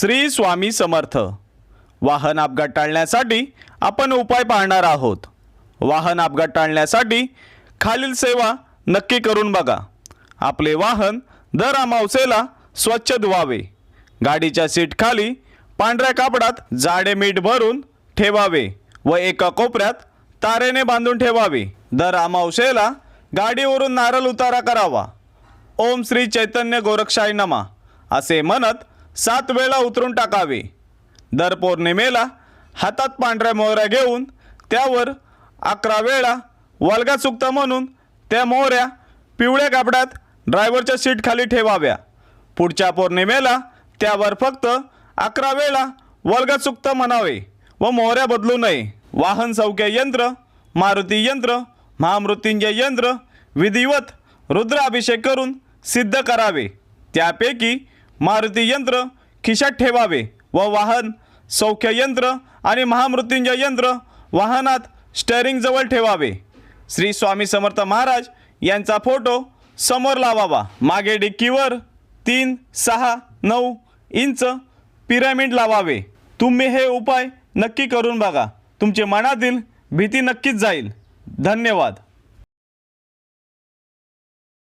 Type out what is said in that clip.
श्री स्वामी समर्थ. वाहन अपघात टाळण्यासाठी आपण उपाय पाहणार आहोत. वाहन अपघात टाळण्यासाठी खालील सेवा नक्की करून बघा. आपले वाहन दर अमावसेला स्वच्छ धुवावे. गाडीच्या सीटखाली पांढऱ्या कापडात जाडे मीठ भरून ठेवावे व एका कोपऱ्यात तारेने बांधून ठेवावे. दर अमावसेला गाडीवरून नारळ उतारा करावा. ओम श्री चैतन्य गोरक्षाय नमा. असे म्हणत सात वेळा उतरून टाकावे. दर पौर्णिमेला हातात पांढऱ्या मोहऱ्या घेऊन त्यावर अकरा वेळा वल्गा चुकता म्हणून त्या मोहऱ्या पिवळ्या कापडात ड्रायव्हरच्या सीटखाली ठेवाव्या. पुढच्या पौर्णिमेला त्यावर फक्त अकरा वेळा वल्गा चुकता म्हणावे व मोहऱ्या बदलू नये. वाहन सौख्य यंत्र मारुती यंत्र महामृत्युंजय यंत्र विधिवत रुद्राभिषेक करून सिद्ध करावे. त्यापैकी मारुती यंत्र खिशात ठेवावे व वाहन सौख्य यंत्र आणि महामृत्युंजय यंत्र वाहनात स्टेअरिंगजवळ ठेवावे. श्री स्वामी समर्थ महाराज यांचा फोटो समोर लावावा. मागे डिक्कीवर तीन सहा नऊ इंच पिरॅमिड लावावे. तुम्ही हे उपाय नक्की करून बघा. तुमचे मनातील भीती नक्कीच जाईल. धन्यवाद.